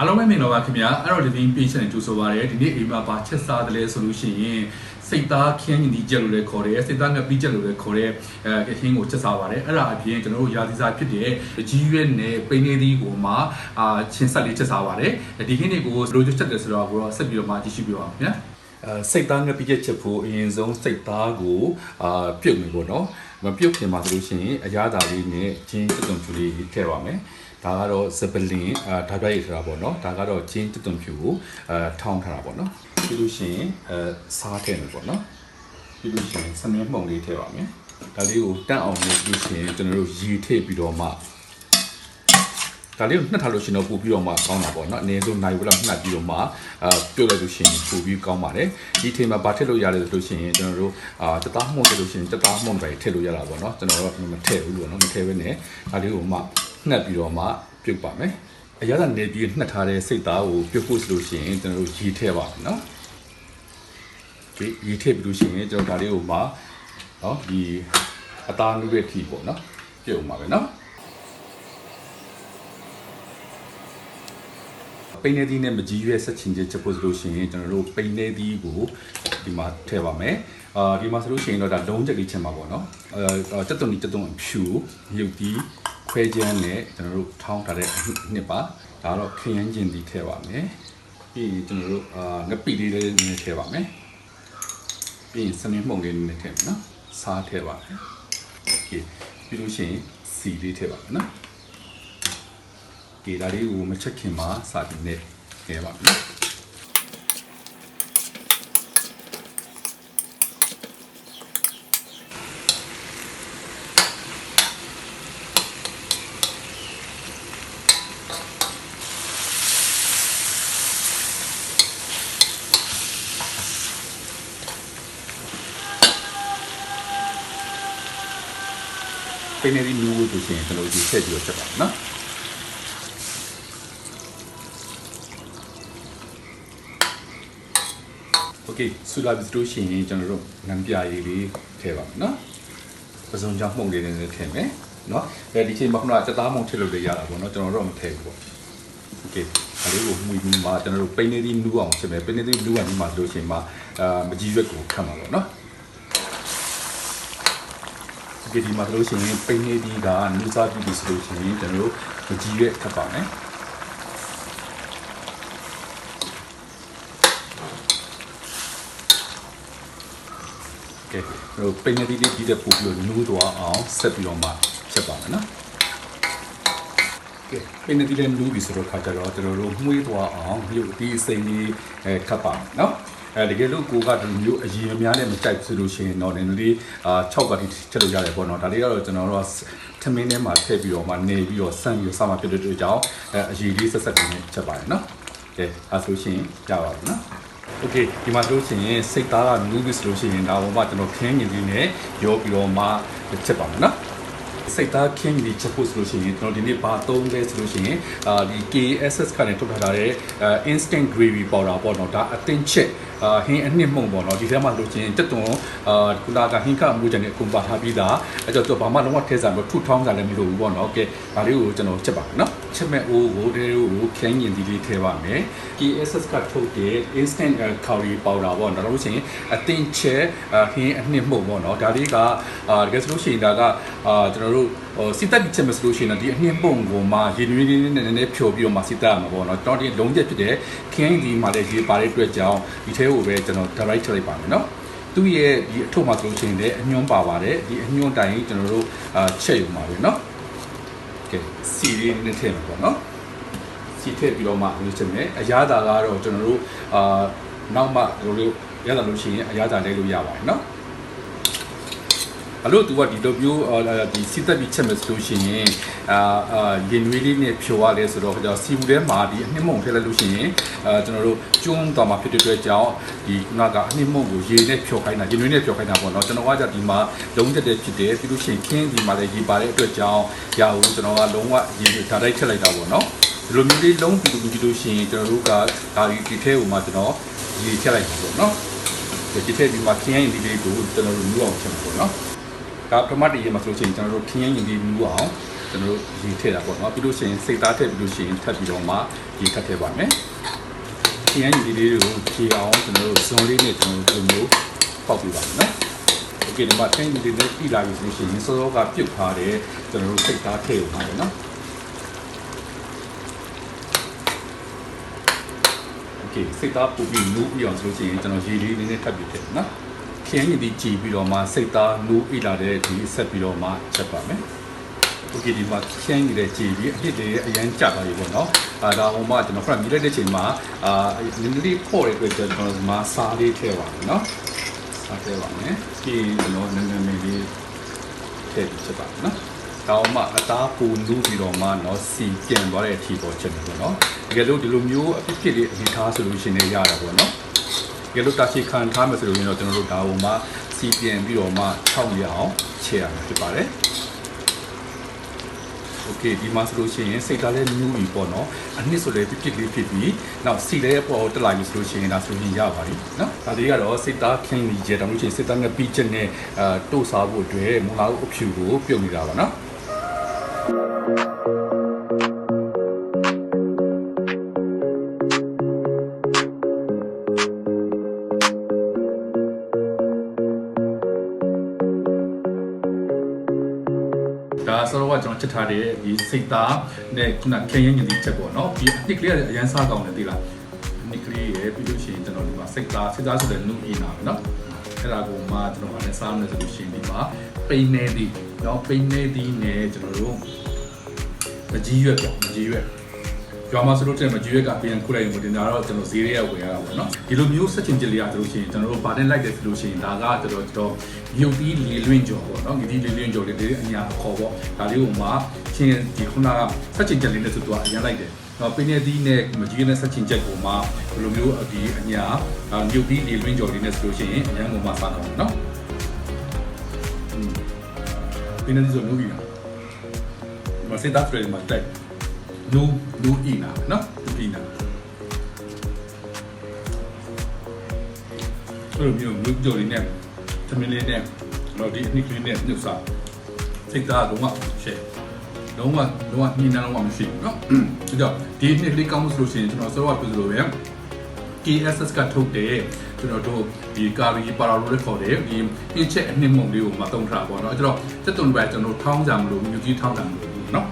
အားလုံးပဲမင်္ဂလာပါခင်ဗျာအဲ့တော့ဒီနေ့ page နဲ့ကြိုဆိုပါရစေဒီနေ့အိမ်မှာဘာချက်စားတယ်လဲဆိုလို့ရှိရင်စိတ်သားခင်းညီချက်လို့လည်းခေါ်တယ်စိတ်သားငပိချက်လို့လည်းခေါ်တယ်အဲခင်းကိုချက်စားပါတယ်အဲ့ဒါအပြင်ကျွန်တော်တို့ရာသီစားဖြစ်တဲ့ကြီးရွက်နဲ့ပိန်းနေသီးကိုမှအာချင်းဆက်လေးချက်စားပါတယ်ဒီခင်းတွေကိုဘယ်လိုချက်တယ်ဆိုတော့ကိုတော့ဆက်ပြီးတော့မှကြည့်ရှုပြပါမယ်ခင်ဗျာအဲစိတ်သားငပိချက်ချက်ဖို့အရင်ဆုံးစိတ်သားကိုအာပြုတ်နေပေါ့နော်မပြုတ်ခင်မှာဆိုလို့ရှိရင်အရာသာလေးနဲ့ချင်းတုံတုံချူလေးထည့်ပါမယ် ဒါကတော့စပလင်အာဓာတ်ရိုက်ထားတာပေါ့နော်ဒါကတော့ချင်းတုံတုံဖြူကိုအဲထောင်းထားတာပေါ့နော်ပြီးလို့ရှိရင်အဲစားထည့်မယ်ပေါ့နော်ပြီးလို့ရှိရင်စမင်းမှုန်လေးထည့်ပါမယ်ဒါလေးကိုတန့်အောင်လုပ်ပြီးရှင်ကျွန်တော်တို့ရေထည့်ပြီးတော့မှဒါလေးကိုနှက်ထားလို့ရှင်တော့ပို့ပြီးတော့မှကောင်းတာပေါ့နော်အနည်းဆုံးနိုင်ဝက်လောက်နှက်ပြီးတော့မှအာပြုတ်လိုက်လို့ရှင်ပို့ပြီးကောင်းပါတယ်ဒီချိန်မှာဘာထည့်လို့ရတယ်ဆိုလို့ရှင်ကျွန်တော်တို့အာတသားမှုန့်ထည့်လို့ရှင်တသားမှုန့်ပဲထည့်လို့ရတာပေါ့နော်ကျွန်တော်တို့မထည့်ဘူးလို့နော်မထည့်ဘဲနဲ့ဒါလေးကိုမှ နှက်ပြီးတော့မှပြုတ်ပါမယ်အရသာနေပြီးနှက်ထားတဲ့စိတ်သားကိုပြုတ်ဖို့ဆိုလို့ရှိရင်ကျွန်တော်တို့ရေထည့်ပါမယ်နော်ဒီရေထည့်ပြီးလို့ရှိရင်ကျွန်တော်ဒါလေးကိုမှနော်ဒီအသားနုရဲ့ထီပေါ့နော်ပြုတ်ပါမယ်နော်ပိန်းနေသီးနဲ့မကြီးရွက်ဆက်ချင်ချက်ချက်ဖို့ဆိုလို့ရှိရင်ကျွန်တော်တို့ပိန်းနေသီးကိုဒီမှာထည့်ပါမယ်အာဒီမှာဆိုလို့ရှိရင်တော့ဒါလုံးချက်လေးချင်ပါပေါ့နော်အဲတက်တုံဒီတက်တုံအဖြူရုပ်ဒီ ခွဲချမ်းနဲ့ကျွန်တော်တို့ထောင်းထားတဲ့နှစ်ပါဒါတော့ခရမ်းကျင်ဒီထည့်ပါမယ်ပြီးရင်ကျွန်တော်တို့အာငပိလေးလေးနည်းထည့်ပါမယ်ပြီးရင်စနေမှုန်လေးနည်းထည့်မယ်နော်စားထည့်ပါမယ်โอเคပြီးလို့ရှိရင်စီလေးထည့်ပါမယ်နော် ဒီဒါလေးကိုမချက်ခင်မှာစပြီးနဲ့ခဲပါမယ် ပိနေဒီနူးလို့ဆိုရင်ကျွန်တော်ဒီဆက်ပြီးတော့ချက်ပါမယ်နော် โอเคဆူလာပြီးတို့ရှိရင်ကျွန်တော်တို့ငံပြရည်လေးထည့်ပါမယ်နော်ပစုံကြောင့်မှုန့်လေးနဲ့ထည့်မယ်နော်အဲဒီချိန်မှာခုနကစက်သားမှုန့်ထည့်လို့လည်းရတာပေါ့နော်ကျွန်တော်တို့မထည့်ဘူးပေါ့โอเคဒါလေးကိုမှုပြီးမှကျွန်တော်တို့ပိနေသီးနူးအောင်ချက်မယ်ပိနေသီးနူးအောင်ဒီမှာဆိုလို့ရှိရင်မှအာမကြီးရွက်ကိုခတ်မှာပေါ့နော် ဒီဒီမှာဆိုလို့ရှိရင်ပိနေသီးကနူးစားပြီးပြီဆိုလို့ရှိရင်ကျွန်တော်တို့မကြီးရွက်ခတ်ပါမယ်ကဲဟိုပိနေတီလေးဒီတဲ့ပို့ပြီးတော့နူးသွားအောင်ဆက်ပြီးတော့မှချက်ပါမယ်နော်ကဲပိနေတီလေးနူးပြီးဆိုတော့ခါကြတော့ကျွန်တော်တို့မှုေးသွားအောင်ရုပ်ဒီစိန်လေးအဲခတ်ပါမယ်နော် အဲတကယ်လို့ကိုကဒီမျိုးအရင်များနဲ့မကြိုက်ဆိုလို့ရှိရင်တော့နည်းနည်းလေးအာ6ပါတီချက်လို့ရတယ်ပေါ့နော်ဒါလေးကတော့ကျွန်တော်တို့ကထမင်းထဲမှာထည့်ပြီးတော့မှနေပြီးတော့ဆန့်ပြီးတော့စမှဖြစ်တဲ့အတွက်ကြောင့်အဲအရင်လေးဆက်ဆက်နေချက်ပါတယ်နော်ကဲအဲဆိုရှင်ကြပါပြီနော် โอเคဒီမှာဆိုလို့ရှိရင်စိတ်သားကနူးပြီးဆိုလို့ရှိရင်ဒါပေါ်မှာကျွန်တော်ခင်းငင်လေးနဲ့ရောပြီးတော့မှချက်ပါမယ်နော်စိတ်သားခင်းဒီချက်ဖို့ဆိုလို့ရှိရင်ကျွန်တော်ဒီနေ့ဘာသုံးလဲဆိုလို့ရှိရင်အာဒီ KSS ကနေထုတ်ထားတဲ့ instant gravy powder ပေါ့နော်ဒါအတင်းချက် အာဟင်းအနှစ်မှုန်ပေါ့နော်ဒီထဲမှာလို့ချင်းတက်သွန်အာခုနကဟင်းခမှုချင်တဲ့အကုန်ပါထားပြီးသားအဲ့တော့သူဘာမှလုံးဝထဲစားမလို့ထုထောင်းစားလည်းမလိုဘူးပေါ့နော်ကဲဒါလေးကိုကျွန်တော်ချက်ပါမယ်နော်ချက်မဲ့အိုးကိုတဲကိုခင်းငင်ဒီလေးထဲပါမယ် KSS ကထုတ်တဲ့ instant curry powder ပေါ့နော်ဒါလို့ရှိရင်အတင်းချက်ဟင်းအနှစ်မှုန်ပေါ့နော်ဒါလေးကအာတကယ်ဆိုလို့ရှိရင်ဒါကအာကျွန်တော်တို့ဟိုစစ်တပ်ချက်မဆိုလို့ရှိရင်ဒီအနှစ်ပုံကိုမှရေနွေးလေးနဲ့နည်းနည်းဖြိုပြီးတော့မှစစ်တပ်ရမှာပေါ့နော်တော်တင်လုံးချက်ဖြစ်တဲ့ခင်းဒီမှာလည်းရေပါတဲ့အတွက်ကြောင့်ဒီထဲကိုပဲကျွန်တော် direct ထည့်လိုက်ပါမယ်နော်သူ့ရဲ့ဒီအထုပ်မှာဆိုလို့ရှိရင်လည်းအညွန့်ပါပါတယ်ဒီအညွန့်တိုင်ကျွန်တော်တို့အာချက်ယူမှာပဲနော်ကဲစီလေးနဲ့ထည့်မှာပေါ့နော်စီထည့်ပြီးတော့မှလို့ချက်မယ်အရာသာကတော့ကျွန်တော်တို့အာနောက်မှဒီလိုရတာလို့ရှိရင်အရာသာလဲလို့ရပါတယ်နော် အလို့သူကဒီလိုမျိုးဒီစစ်တပ်ပြီးချက်မယ်ဆိုလို့ရှိရင်အာအာရင်နွေးလေးနဲ့ဖြိုရလဲဆိုတော့ကျွန်တော်စီဘူးထဲမှာဒီအနှစ်မုံထည့်လိုက်လို့ရှိရင်အာကျွန်တော်တို့ကျွန်းတော်မှာဖြစ်တဲ့အတွက်ကြောင့်ဒီခုနကအနှစ်မုံကိုရေနဲ့ဖြိုခိုင်းတာရင်နွေးနဲ့ဖြိုခိုင်းတာပေါ့နော်ကျွန်တော်ကじゃဒီမှာလုံးတက်တဲ့ဖြစ်တယ်ပြီးလို့ရှိရင်ခင်းဒီမှာလည်းရေပါတဲ့အတွက်ကြောင့်ရအောင်ကျွန်တော်ကလုံးဝရေဒါတိုက်ထည့်လိုက်တာပေါ့နော်ဒီလိုမျိုးလေးလုံးပြီးလို့ပြီးလို့ရှိရင်ကျွန်တော်တို့ကဒါဒီဒီထဲကိုမှကျွန်တော်ရေထည့်လိုက်ပါပေါ့နော်ဒီထဲဒီမှာခင်းရင်ဒီလေးကိုကျွန်တော်တို့လူအောင်ချက်ပါပေါ့နော် ဒါပထမတည်းရမှာဆိုလို့ရှိရင်ကျွန်တော်တို့ခင်းရင်ရင်ဒီမူအောင် ကျွန်တော်တို့ရေထည့်တာပေါ့နော်ပြီးလို့ရှိရင်စိတ်သားထည့်ပြီးလို့ရှိရင်ထပ်ပြီးတော့မှရေထပ်ထည့်ပါမယ်ခရမ်းညီလေးတွေကိုဖြေအောင်ကျွန်တော်တို့ဇွန်လေးနဲ့ကျွန်တော်တို့ဒီလိုမျိုးပေါက်ပြပါမယ်နော်โอเคဒီမှာခရမ်းညီလေးတွေပြည်လာပြီဆိုလို့ရှိရင်စောစောကပြုတ်ထားတဲ့ကျွန်တော်တို့စိတ်သားထည့်အောင်ပါနော် โอเคစိတ်သားပူပြီးနူးပြီးအောင်ဆိုလို့ရှိရင်ကျွန်တော်ရေလေးနည်းနည်းထပ်ပြီးထည့်နော် ခင်းရည်ဒီကြည်ပြီးတော့မှစိတ်သားနူးအိလာတဲ့ဒီဆက်ပြီးတော့မှချက်ပါမယ်โอเคဒီမှာခင်းရည်တဲ့ကြည်ပြီးအဖြစ်တွေအရန်ကြသွားပြီပေါ့နော်အာဒါဟိုမှကျွန်တော်ခရမြည်လိုက်တဲ့ချိန်မှာအာနည်းနည်းလေးပေါ့တဲ့အတွက်ကျွန်တော်ဒီမှာစားလေးထည့်ပါမယ်နော်စားထည့်ပါမယ်ပြီးရင်ကျွန်တော်နည်းနည်းလေးထည့်ပြီးချက်ပါမယ်နော်တောင်းမှအသားပူနူးပြီးတော့မှเนาะစီပြန်သွားတဲ့အထိပေါ်ချက်တယ်ပေါ့နော်တကယ်လို့ဒီလိုမျိုးအဖြစ်ဖြစ်လေးအနေထားဆိုလို့ရှိရင်လည်းရတာပေါ့နော် တကယ်လို့တာရှိခံထားမယ်ဆိုလို့ရင်တော့ကျွန်တော်တို့ဒါဟိုမှစီပြန်ပြီးတော့မှ6ရအောင်ချေရမှာဖြစ်ပါတယ်โอเคဒီမှာဆိုလို့ရှိရင်စိတ်သားလည်းနူးပြီပေါ့နော်အနှစ်ဆိုလည်းပြစ်ပြစ်လေးဖြစ်ပြီးနောက်စီလည်းပေါ်တက်လာပြီဆိုလို့ရှိရင်ဒါဆိုရင်ရပါပြီနော်ဒါလေးကတော့စိတ်သားခင်းပြီးကြတောင်လို့ရှိရင်စိတ်သားငပိချက်နဲ့အာတို့စားဖို့အတွက်မုံလာအဖြူကိုပြုတ်နေတာပါနော် ထားတဲ့ဒီစိတ်သားနဲ့ခုနခရင်ရင်ဒီချက်ပေါ့နော်ဒီအနစ်ကလေးကအရန်စားကောင်းတယ်သိလားအနစ်ကလေးရဲ့ပြီးလို့ရှိရင်ကျွန်တော်ဒီမှာစိတ်သားစိတ်သားဆိုတဲ့နုအင်းနာပဲနော်အဲ့ဒါကိုမှကျွန်တော်ကလည်းစားမယ်ဆိုလို့ရှိရင်ဒီမှာပိန်နေသည်နော်ပိန်နေသည်နဲ့ကျွန်တော်တို့မကြီးရွက်ပေါ့မကြီးရွက် ကျွာမဆိုလို့တဲ့မကြီးရွက်ကပြန်ခုလိုက်ရင်ဒီနာတော့ကျွန်တော်ဈေးရဲဝယ်ရတာပေါ့နော်ဒီလိုမျိုးစက်ချင်ကြလေးရဆိုလို့ရှိရင်ကျွန်တော်တို့ဗာတင်လိုက်တယ်ဆိုလို့ရှိရင်ဒါကကျွန်တော်ကျွန်တော်မြုပ်ပြီးလေလွင့်ကြော်ပေါ့နော်ဒီလေလွင့်ကြော်လေးတွေအညာအခေါ်ပေါ့ဒါလေးကိုမှချင်းဒီခုနကစက်ချင်ကြလေးနဲ့ဆိုတော့အရင်လိုက်တယ်တော့ပင်းနေသီးနဲ့မကြီးနဲ့ဆက်ချင်ချက်ကိုမှဘယ်လိုမျိုးဒီအညာမြုပ်ပြီးလေလွင့်ကြော်လေးနဲ့ဆိုလို့ရှိရင်အညာကိုမှစားကောင်းနော်ပင်းနေသီးဆိုလို့ပြီးတာမစစ်သားဖရယ်မှာတိုက် နူနူအီနာနော်အီနာအဲ့လိုမျိုးမြုပ်ကြော်လေးနဲ့သမင်းလေးနဲ့တော့ဒီအနည်းကလေးနဲ့ညှပ်စားစိတ်သားလုံးဝရှယ်လုံးဝလုံးဝညှိနှံလုံးဝမရှိဘူးเนาะဒါကြောင့်ဒီနှစ်လေးကောင်းလို့ဆိုလို့ရှိရင်ကျွန်တော်ဆောရပြလို့ပဲ KSS ကထုတ်တဲ့ကျွန်တော်တို့ဒီကာရီပါရာလိုလည်းခေါ်တယ်ဒီအင်းချက်အနှစ်မုံလေးကိုမတုံးထားပါတော့အဲ့တော့တက်တုံပဲကျွန်တော်ထောင်းကြမလို့မြူကြီးထောင်းကြမလို့เนาะ